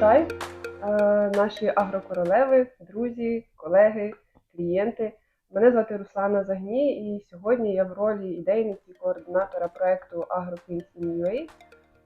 Вітай, е, наші агрокоролеви, друзі, колеги, клієнти. Мене звати Руслана Загній, і сьогодні я в ролі ідейниці координатора проекту AgroQueens.ua,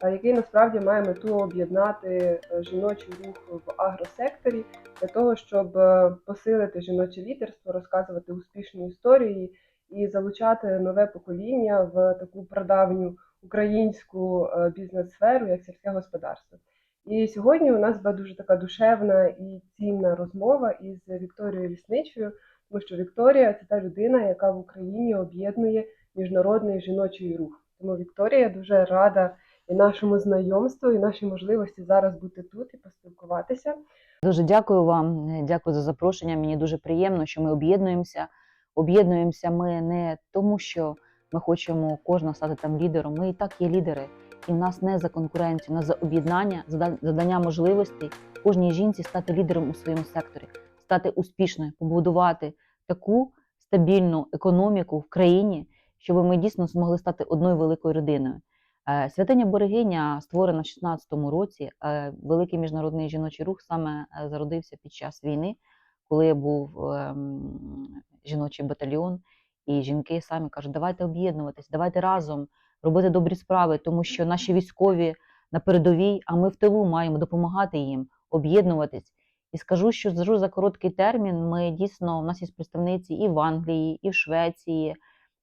е, який насправді має мету об'єднати е, жіночий рух в агросекторі для того, щоб посилити жіноче лідерство, розказувати успішні історії і залучати нове покоління в таку прадавню українську бізнес-сферу, як сільське господарство. І сьогодні у нас була дуже така душевна і цінна розмова із Вікторією Лісничою, тому що Вікторія це та людина, яка в Україні об'єднує міжнародний жіночий рух. Тому Вікторія дуже рада і нашому знайомству, і нашій можливості зараз бути тут і поспілкуватися. Дуже дякую вам, дякую за запрошення. Мені дуже приємно, що ми об'єднуємося. Об'єднуємося ми не тому, що ми хочемо кожна стати там лідером. Ми і так є лідери, і в нас не за конкуренцію, нас за об'єднання, за да- за дання можливостей кожній жінці стати лідером у своєму секторі, стати успішною, побудувати таку стабільну економіку в країні, щоб ми дійсно змогли стати одною великою родиною. Е, Святиня Берегиня створена в 16-му році. Е, Великий міжнародний жіночий рух саме е, зародився під час війни, коли був ем, жіночий батальйон, і жінки самі кажуть, давайте об'єднуватись, давайте разом робити добрі справи, тому що наші військові на передовій, а ми в тилу маємо допомагати їм об'єднуватись. І скажу, що скажу за короткий термін. Ми дійсно у нас є представниці і в Англії, і в Швеції,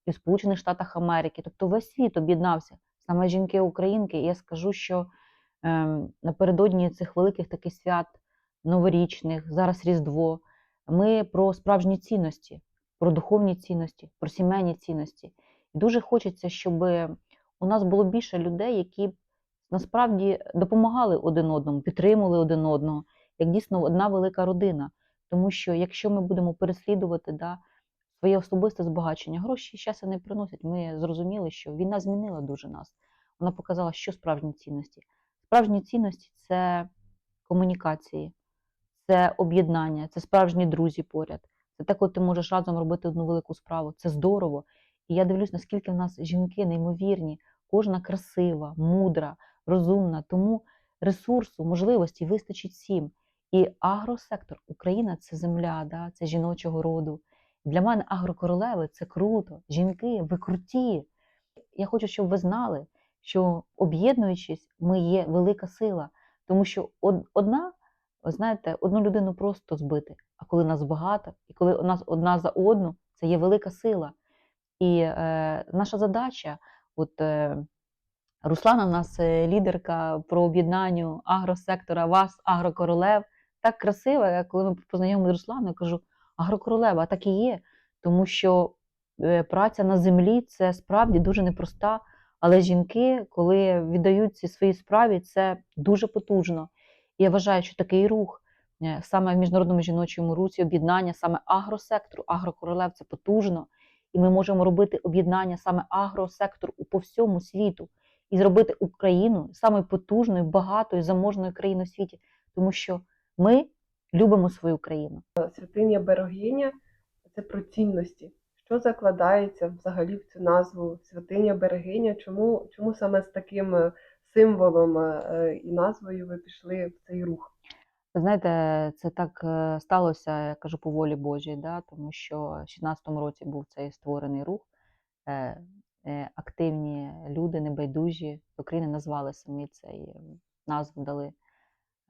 і в Сполучених Штатах Америки. Тобто весь світ об'єднався саме жінки-українки. І я скажу, що ем, напередодні цих великих таких свят, новорічних, зараз Різдво, ми про справжні цінності, про духовні цінності, про сімейні цінності. І дуже хочеться, щоб у нас було більше людей, які насправді допомагали один одному, підтримували один одного, як дійсно одна велика родина. Тому що якщо ми будемо переслідувати да, своє особисте збагачення, гроші щастя не приносять. Ми зрозуміли, що війна змінила дуже нас. Вона показала, що справжні цінності. Справжні цінності це комунікації, це об'єднання, це справжні друзі поряд. Це те, коли ти можеш разом робити одну велику справу. Це здорово. І я дивлюсь, наскільки в нас жінки неймовірні, кожна красива, мудра, розумна. Тому ресурсу, можливості вистачить всім. І агросектор, Україна це земля, да, це жіночого роду. Для мене агрокоролеви це круто. Жінки, ви круті. Я хочу, щоб ви знали, що об'єднуючись, ми є велика сила. Тому що одна, ви знаєте, одну людину просто збити. А коли нас багато, і коли нас одна за одну, це є велика сила. І е, наша задача, от е, Руслана, у нас е, лідерка про об'єднання агросектора, вас, агрокоролев. Так красиво, я коли ми познайомилися з Русланою, я кажу, агрокоролева, так і є. Тому що е, праця на землі це справді дуже непроста. Але жінки, коли віддаються своїй справі, це дуже потужно. Я вважаю, що такий рух е, саме в міжнародному жіночому русі, об'єднання саме агросектору, агрокоролев це потужно. І ми можемо робити об'єднання саме агросектору по всьому світу і зробити Україну самою потужною, багатою, заможною країною у світі, тому що ми любимо свою країну. Святиня Берегиня це про цінності. Що закладається взагалі в цю назву Святиня Берегиня? Чому, чому саме з таким е, символом е, і назвою ви пішли в цей рух? Ви знаєте, це так е, сталося, я кажу, по волі Божій, да? тому що в 2016 році був цей створений рух. Е, е, Активні люди, небайдужі України назвали самі цей назву дали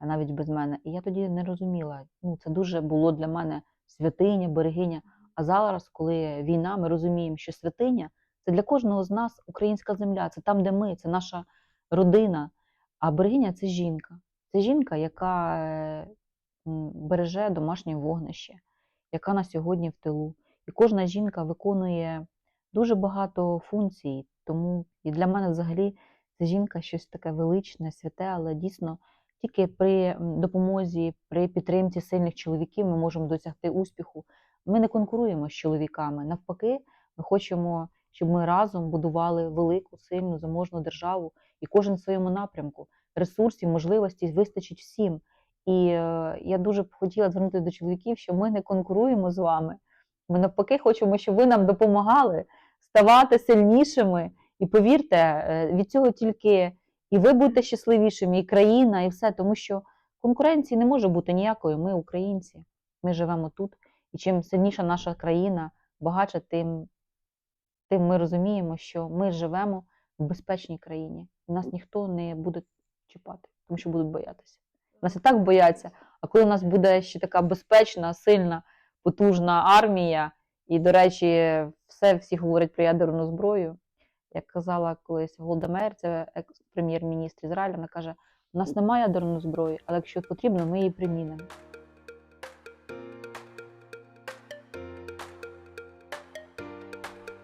навіть без мене. І я тоді не розуміла. Ну, це дуже було для мене святиня, берегиня. А зараз, коли війна, ми розуміємо, що святиня це для кожного з нас українська земля, це там, де ми, це наша родина. А берегиня це жінка. Це жінка, яка е, береже домашнє вогнище, яка на сьогодні в тилу. І кожна жінка виконує дуже багато функцій. Тому і для мене взагалі це жінка щось таке величне, святе, але дійсно тільки при допомозі, при підтримці сильних чоловіків ми можемо досягти успіху. Ми не конкуруємо з чоловіками. Навпаки, ми хочемо, щоб ми разом будували велику, сильну, заможну державу, і кожен в своєму напрямку. Ресурсів, можливостей вистачить всім. І е, я дуже б хотіла звернутися до чоловіків, що ми не конкуруємо з вами. Ми навпаки хочемо, щоб ви нам допомагали ставати сильнішими. І повірте, е, від цього тільки і ви будете щасливішими, і країна, і все. Тому що конкуренції не може бути ніякої. Ми українці, ми живемо тут. І чим сильніша наша країна, багатша, тим, тим ми розуміємо, що ми живемо в безпечній країні. Нас ніхто не буде чіпати, тому що будуть боятися. Нас і так бояться. А коли у нас буде ще така безпечна, сильна, потужна армія, і, до речі, все всі говорять про ядерну зброю. Як казала колись Голда Меїр, це екс-прем'єр-міністр Ізраїля, вона каже: у нас немає ядерної зброї, але якщо потрібно, ми її примінимо.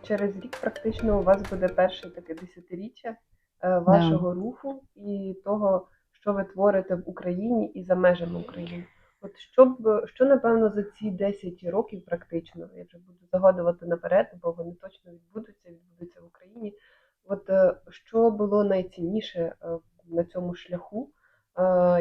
Через рік практично у вас буде перше таке десятиріччя е, вашого руху і того, що ви творите в Україні і за межами України. От що б що напевно за ці 10 років практично, я вже буду загадувати наперед, бо вони точно відбудуться, відбудуться в Україні. От е, що було найцінніше е, на цьому шляху?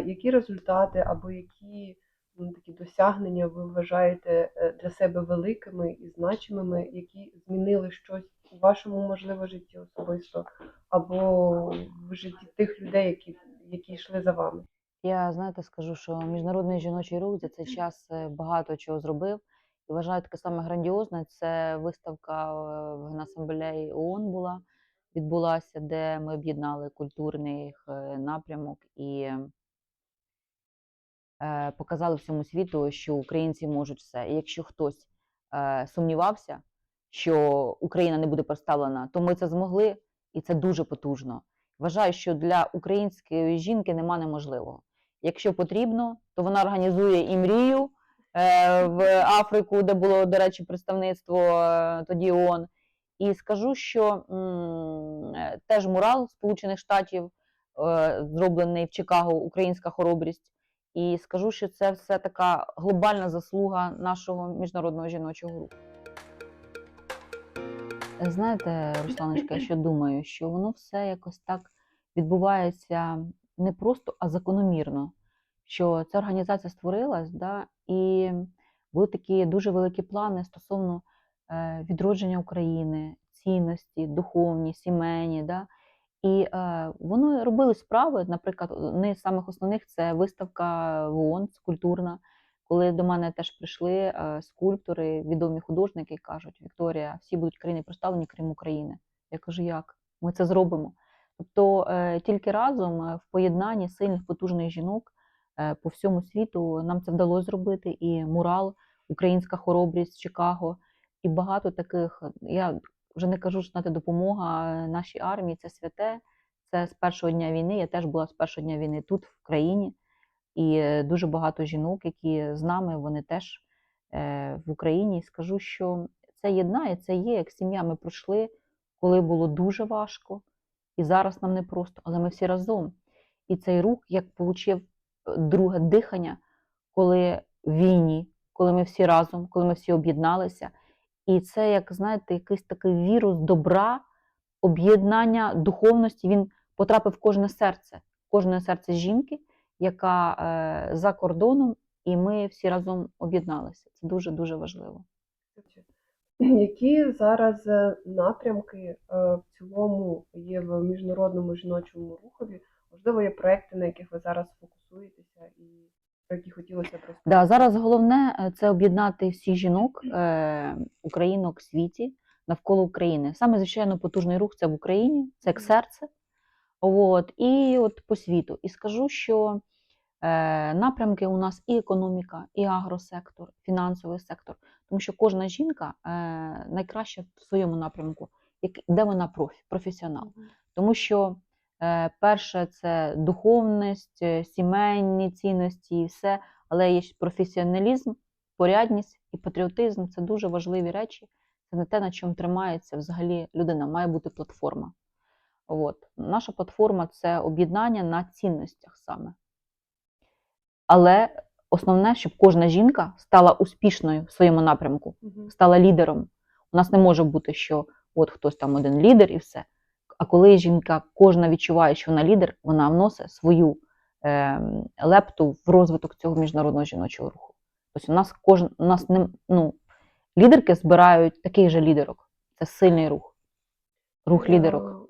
Які результати або які м, такі досягнення ви вважаєте для себе великими і значимими, які змінили щось у вашому можливо житті особисто, або в житті тих людей, які, які йшли за вами? Я знаєте, скажу, що міжнародний жіночий рух за цей час е, багато чого зробив. І вважаю таке саме грандіозне. Це виставка е, в Генасамблеї ООН була, відбулася, де ми об'єднали культурний е, напрямок і показали всьому світу, що українці можуть все. І якщо хтось сумнівався, що Україна не буде представлена, то ми це змогли, і це дуже потужно. Вважаю, що для української жінки нема неможливого. Якщо потрібно, то вона організує і мрію е, в Африку, де було, до речі, представництво е, тоді ООН. І скажу, що е, теж мурал Сполучених Штатів зроблений в Чикаго, українська хоробрість. І скажу, що це все така глобальна заслуга нашого міжнародного жіночого руху. Знаєте, Русланочка, я що думаю, що воно все якось так відбувається не просто, а закономірно. Що ця організація створилась, да, і були такі дуже великі плани стосовно е, відродження України, цінності, духовні, сімейні. Да, і е, вони робили справи, наприклад, одне з самих основних це виставка в ООН скульптурна, коли до мене теж прийшли е, скульптори, відомі художники, і кажуть: Вікторія, всі будуть країни представлені, крім України. Я кажу, як? Ми це зробимо. Тобто е, тільки разом е, в поєднанні сильних потужних жінок по всьому світу нам це вдалося зробити. І мурал, українська хоробрість Чикаго, і багато таких. Я вже не кажу, що знаєте, допомога нашій армії це святе. Це з першого дня війни. Я теж була з першого дня війни тут, в країні. І е, дуже багато жінок, які з нами, вони теж е, в Україні. Скажу, що це єднає, це є як сім'я. Ми пройшли, коли було дуже важко, і зараз нам не просто, але ми всі разом. І цей рух як отримав друге дихання, коли в війні, коли ми всі разом, коли ми всі об'єдналися. І це, як знаєте, якийсь такий вірус добра, об'єднання духовності. Він потрапив в кожне серце, кожне серце жінки, яка е, за кордоном, і ми всі разом об'єдналися. Це дуже дуже важливо. Які зараз е, напрямки е, в цілому є в міжнародному жіночому рухові? Можливо, є проекти, на яких ви зараз фокусуєтеся, і про які хотілося б? Да, зараз головне це об'єднати всіх жінок, е, українок в світі навколо України. Саме звичайно потужний рух це в Україні, це як серце. От, і от по світу. І скажу, що е, напрямки у нас і економіка, і агросектор, фінансовий сектор, тому що кожна жінка е, найкраща в своєму напрямку, як, де вона профі, професіонал. Тому що е, перше це духовність, е, сімейні цінності і все, але є професіоналізм, порядність і патріотизм це дуже важливі речі. Це не те, на чому тримається взагалі людина, має бути платформа. От. Наша платформа це об'єднання на цінностях саме. Але основне, щоб кожна жінка стала успішною в своєму напрямку, стала лідером. У нас не може бути, що от хтось там один лідер і все. А коли жінка кожна відчуває, що вона лідер, вона вносить свою е, лепту в розвиток цього міжнародного жіночого руху. Тобто у нас кожен у нас не ну, лідерки збирають таких же лідерок. Це сильний рух. Рух лідерок.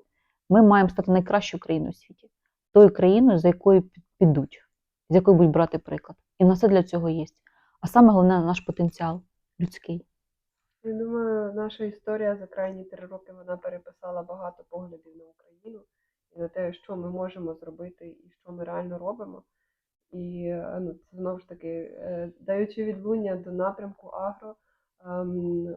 Ми маємо стати найкращою країною у світі, тою країною, за якою під- підуть. з якої будуть брати приклад. І в нас все для цього є. А саме головне наш потенціал людський. Я думаю, наша історія за крайні три роки вона переписала багато поглядів на Україну і на те, що ми можемо зробити і що ми реально робимо. І ну, знову ж таки, е, даючи відлуння до напрямку агро,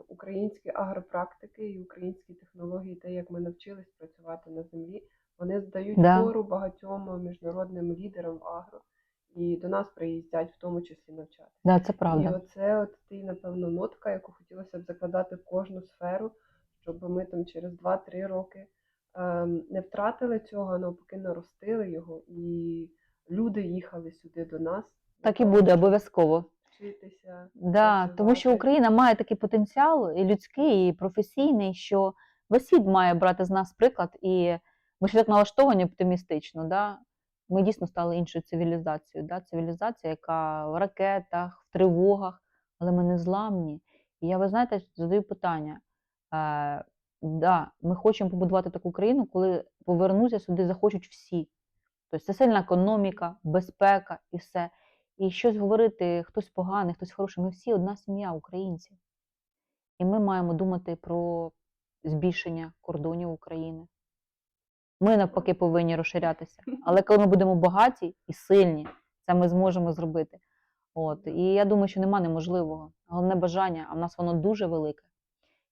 українські агропрактики і українські технології, те, як ми навчились працювати на землі, вони здають Да. пору багатьом міжнародним лідерам агро, і до нас приїздять в тому числі навчати. Да, це І оце от ти, напевно, нотка, яку хотілося б закладати в кожну сферу, щоб ми там через 2-3 роки ем, не втратили цього, а навпаки наростили його, і люди їхали сюди до нас. Так і буде обов'язково. Вчитися. Да, тому що. Україна має такий потенціал і людський, і професійний, що весь світ має брати з нас приклад, і ми ж так налаштовані оптимістично. Да? Ми дійсно стали іншою цивілізацією. Да? Цивілізація, яка в ракетах, в тривогах, але ми не зламні. І я, ви знаєте, задаю питання. Е, да, ми хочемо побудувати таку країну, коли повернуться сюди, захочуть всі. Тобто це сильна економіка, безпека і все. І щось говорити, хтось поганий, хтось хороший. Ми всі одна сім'я українців. І ми маємо думати про збільшення кордонів України. Ми навпаки повинні розширятися. Але коли ми будемо багаті і сильні, це ми зможемо зробити. От. І я думаю, що нема неможливого. Головне бажання, а в нас воно дуже велике.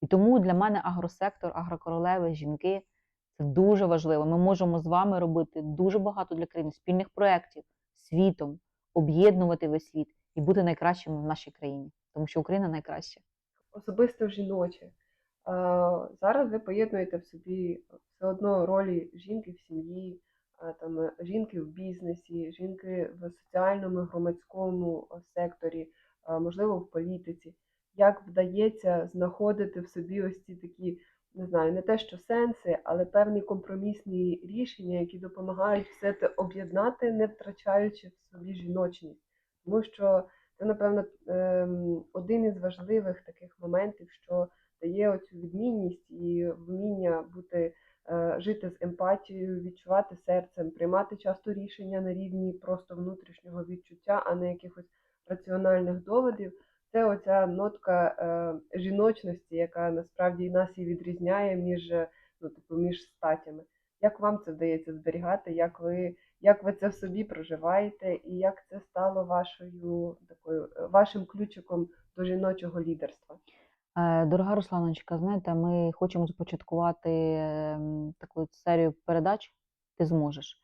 І тому для мене агросектор, агрокоролеви, жінки це дуже важливо. Ми можемо з вами робити дуже багато для країни спільних проєктів світом, об'єднувати весь світ і бути найкращими в нашій країні, тому що Україна найкраща. особисто жіноче. Зараз ви поєднуєте в собі все одно ролі жінки в сім'ї, там е, жінки в бізнесі, жінки в соціальному громадському е, секторі, можливо, в політиці. Як вдається знаходити в собі ось ці такі, не знаю, не те, що сенси, але певні компромісні рішення, які допомагають все це об'єднати, не втрачаючи в собі жіночність. Тому що це, напевно, ем, один із важливих таких моментів, що дає оцю відмінність і вміння бути, е, жити з емпатією, відчувати серцем, приймати часто рішення на рівні просто внутрішнього відчуття, а не якихось раціональних доводів. Це оця нотка е, жіночності, яка насправді нас і відрізняє між, е, ну, типу, між статями. Як вам це вдається зберігати? Як ви як ви це в собі проживаєте, і як це стало вашою такою е, вашим ключиком до жіночого лідерства? Е, Дорога Русланочка, знаєте, ми хочемо започаткувати ем, таку серію передач Ти зможеш.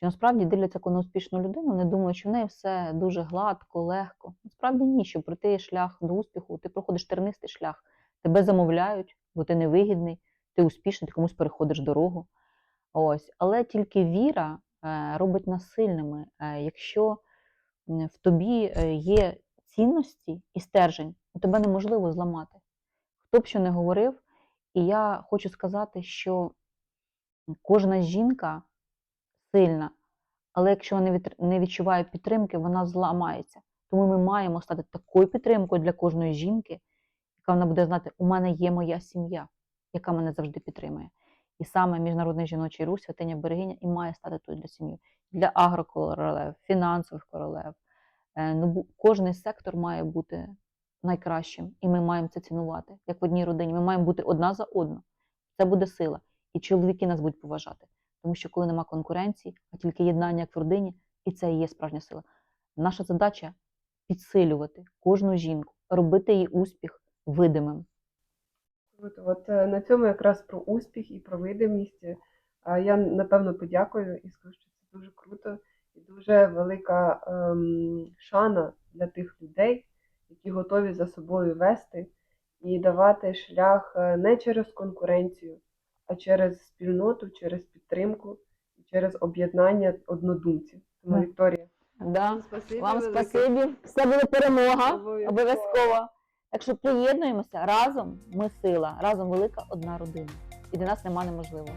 Що насправді дивляться на успішну людину, вони думають, що в неї все дуже гладко, легко. Насправді ні, щоб пройти шлях до успіху, ти проходиш тернистий шлях. Тебе замовляють, бо ти невигідний, ти успішний, ти комусь переходиш дорогу. Ось. Але тільки віра е, робить нас сильними. Е, Якщо в тобі е, є цінності і стержень, то тебе неможливо зламати. Хто б що не говорив, і я хочу сказати, що кожна жінка сильна, але якщо вона не від- не відчуває підтримки, вона зламається. Тому ми маємо стати такою підтримкою для кожної жінки, яка вона буде знати, у мене є моя сім'я, яка мене завжди підтримує. І саме Міжнародний жіночий рух Святиня Берегиня і має стати тут для сім'ї, для агрокоролев, фінансових королев. Е, Ну, кожний сектор має бути найкращим, і ми маємо це цінувати. Як в одній родині, ми маємо бути одна за одну. Це буде сила. І чоловіки нас будуть поважати. Тому що коли нема конкуренції, а тільки єднання як родині, і це і є справжня сила. Наша задача підсилювати кожну жінку, робити її успіх видимим. От е, на цьому якраз про успіх і про видимість. е, Я напевно подякую і скажу, що це дуже круто і дуже велика ем, шана для тих людей, які готові за собою вести і давати шлях е, не через конкуренцію, а через спільноту, через підтримку через об'єднання однодумців. Тому Так. Вікторія, Да. спасибі Вам велике. спасибі. Все буде перемога. Обов'язково. Обов'язково. Так що приєднуємося разом. Ми сила, разом велика одна родина. І для нас нема неможливого.